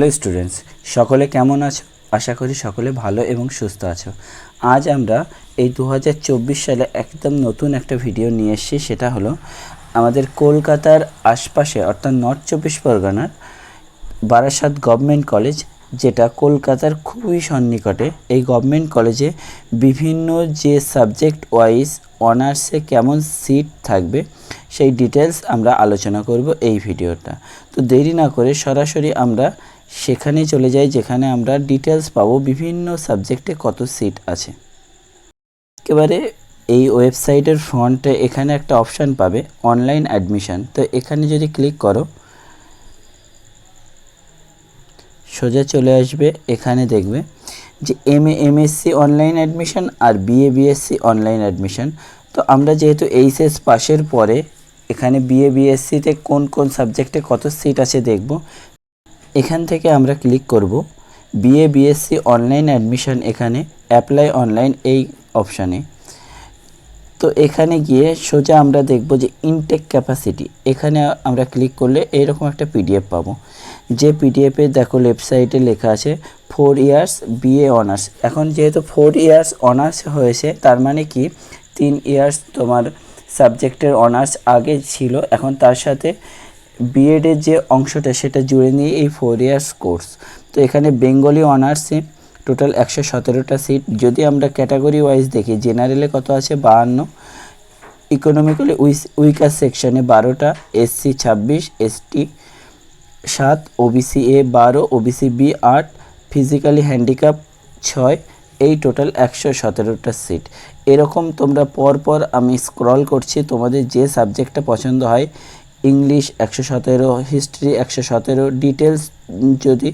Hello students, সকলে কেমন আছো? আশা করি সকলে ভালো এবং সুস্থ আছো। আজ আমরা এই দু হাজার চব্বিশ সালে একদম নতুন একটা ভিডিও নিয়ে এসেছি, সেটা হলো আমাদের কলকাতার আশপাশে, অর্থাৎ নর্থ চব্বিশ পরগনার বারাসাত গভর্নমেন্ট কলেজ যেটা কলকাতার খুবই সন্নিকটে। এই গভর্নমেন্ট কলেজে বিভিন্ন যে সাবজেক্ট ওয়াইজ অনার্সে কেমন সিট থাকবে, সেই ডিটেলস আমরা আলোচনা করব এই ভিডিওটা তো দেরি না করে সরাসরি আমরা সেখানেই চলে যাই, যেখানে আমরা ডিটেলস পাবো বিভিন্ন সাবজেক্টে কত সিট আছে। একেবারে এই ওয়েবসাইটের ফ্রন্টে এখানে একটা অপশান পাবে অনলাইন অ্যাডমিশন তো এখানে যদি ক্লিক করো, সোজা চলে আসবে, এখানে দেখবে যে M A MSc online admission R BA BSc online admission তো আমরা যেহেতু এইচএস পাশের পরে, এখানে বিএ বিএসসিতে কোন কোন সাবজেক্টে কত সিট আছে দেখব এখান থেকে আমরা ক্লিক করব। বিএ বিএসসি অনলাইন অ্যাডমিশন এখানে অ্যাপ্লাই অনলাইন এই অপশানে তো এখানে গিয়ে সোজা আমরা দেখব যে ইনটেক ক্যাপাসিটি এখানে আমরা ক্লিক করলে এরকম একটা পিডিএফ পাবো। যে পিডিএফে দেখো সাইডে লেখা আছে ফোর ইয়ার্স বিএ অনার্স এখন যেহেতু ফোর ইয়ার্স অনার্স হয়েছে, তার মানে কি? তিন ইয়ার্স তোমার সাবজেক্টের অনার্স আগে ছিল, এখন তার সাথে বিএডের যে অংশটা সেটা জুড়ে নিয়ে এই ফোর ইয়ার্স কোর্স তো এখানে বেঙ্গলি অনার্সে টোটাল একশো সতেরোটা সিট যদি আমরা ক্যাটাগরি ওয়াইজ দেখি জেনারেলে কত আছে? বাহান্ন। ইকোনমিক্যালি উইকার সেকশনে বারোটা। এসসি ছাব্বিশ এসটি সাত ওবিসি এ বারো ওবিসি বি আট ফিজিক্যালি হ্যান্ডিক্যাপ ছয়। এই টোটাল একশো সতেরোটা সিট এরকম তোমরা পর পর আমি স্ক্রল করছি, তোমাদের যে সাবজেক্টটা পছন্দ হয় ইংলিশ একশো সতেরো, হিস্ট্রি একশো সতেরো ডিটেলস যদি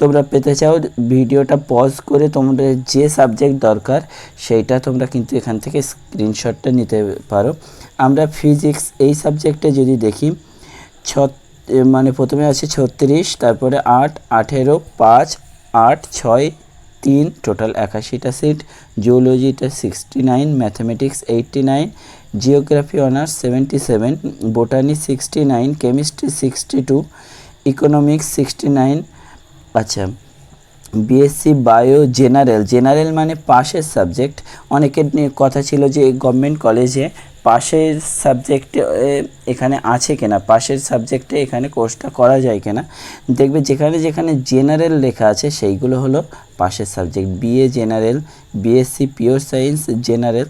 তোমরা পেতে চাও, ভিডিওটা পজ করে তোমাদের যে সাবজেক্ট দরকার, সেইটা তোমরা কিন্তু এখান থেকে স্ক্রিনশটটা নিতে পারো। আমরা ফিজিক্স এই সাবজেক্টে যদি দেখি ছ মানে প্রথমে আছে ছত্রিশ, তারপরে আট, আঠেরো, পাঁচ, আট, ছয় তিন টোটাল একাশিটা seat জিওলজিটা sixty nine mathematics eighty nine geography honours seventy seven botany sixty nine chemistry sixty two economics sixty nine আচ্ছা বিএসসি বায়ো জেনারেল জেনারেল মানে পাশের সাবজেক্ট অনেকের কথা ছিল যে গভর্নমেন্ট কলেজে পাশের সাবজেক্টে এখানে আছে কিনা, পাশের সাবজেক্টে এখানে কোর্সটা করা যায় কিনা, দেখবে যেখানে যেখানে জেনারেল লেখা আছে সেইগুলো হলো পাশের subject BA general BSc pure science general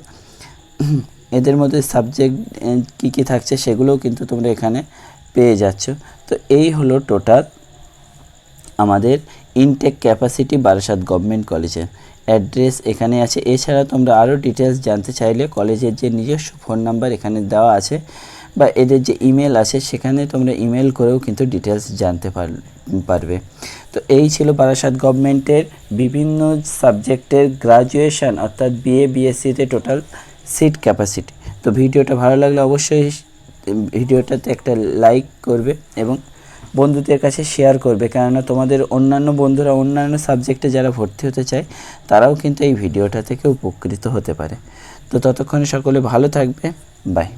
এদের মধ্যে সাবজেক্ট কী কী থাকছে সেগুলোও কিন্তু তোমরা এখানে পেয়ে যাচ্ছ। তো এই হলো টোটাল আমাদের ইনটেক ক্যাপাসিটি বারাসাত গভর্নমেন্ট কলেজে অ্যাড্রেস এখানে আছে। এছাড়া তোমরা আরও ডিটেলস জানতে চাইলে কলেজের যে নিজস্ব ফোন নাম্বার এখানে দেওয়া আছে বা এদের যে ইমেল আছে সেখানে তোমরা ইমেল করেও কিন্তু ডিটেলস জানতে পারবে। তো এই ছিল বারাসাত গভর্নমেন্টের বিভিন্ন সাবজেক্টের গ্রাজুয়েশন অর্থাৎ বিএ বিএসসিতে টোটাল সিট ক্যাপাসিটি তো ভিডিওটা ভালো লাগলে অবশ্যই, ভিডিওটাতে একটা লাইক করবে এবং বন্ধুদের কাছে শেয়ার করবে। কেননা তোমাদের অন্যান্য বন্ধুরা, অন্যান্য সাবজেক্টে যারা ভর্তি হতে চায়, তারাও কিন্তু এই ভিডিওটা থেকে উপকৃত হতে পারে। তো ততক্ষণে সকলে ভালো থাকবে। বাই